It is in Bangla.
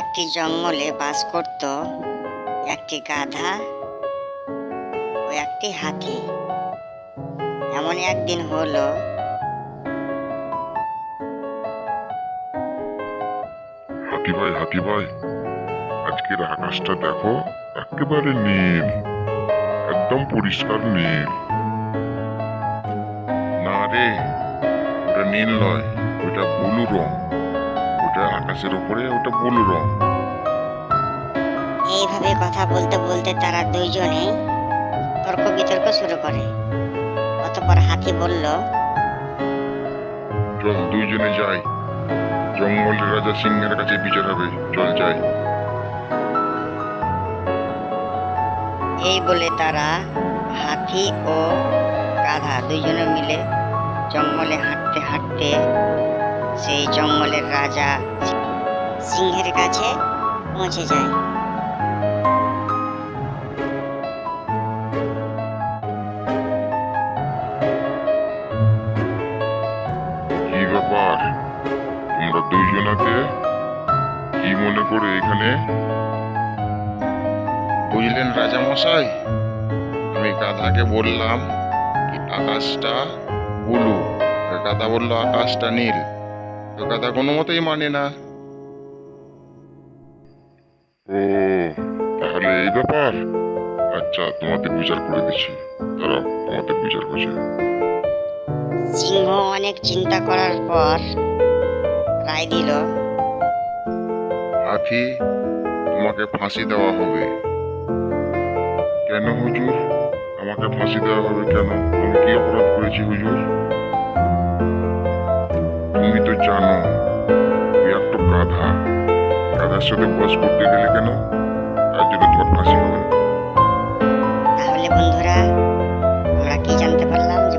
একটি জঙ্গলে বাস করত, একটি গাধা ও একটি হাতি। এমন একদিন হলো হাতি ভাই হাতি ভাই আজকের আকাশটা দেখো একেবারে নীল, একদম পরিষ্কার নীল। না রে, ওটা নীল নয়, ওটা ব্লু রং। ওটা আকাশের উপরে ওটা ব্লু রং এইভাবে কথা বলতে বলতে তারা দুইজনে তর্ক বিতর্ক শুরু করে। অতপর হাতি বলল চল দুইজনে যাই। জঙ্গলের রাজা সিংহের কাছে বিচার হবে। চল যাই। এই বলে তারা হাতি ও গাধা দুইজনে মিলে জঙ্গলে হাঁটতে হাঁটতে সেই জঙ্গলের রাজা সিংহের কাছে পৌঁছে যায়। কি ব্যাপার তোমরা দুইজনাতে কি মনে করে এখানে? বুঝলেন রাজামশাই আমি গাধাকে বললাম আকাশটা ব্লু গাধা বলল আকাশটা নীল। তো গাধা কোনো মতেই মানে না। ও তাহলে এই ব্যাপার? আচ্ছা তোমাদের বিচার করে দিচ্ছি। দাঁড়াও তোমাদের বিচার করছি। সিংহ অনেক চিন্তা করার পর রায় দিল। হাতি তোমাকে ফাঁসি দেওয়া হবে। কেন হুজুর? আমাকে ফাঁসি দেওয়া হবে কেন? আমি কি অপরাধ করেছি হুজুর? তার সাথে বস করতে গেলে কেন? তার জন্য তোমার ফাঁসি হবে। তাহলে বন্ধুরা, আমরা কি জানতে পারলাম যে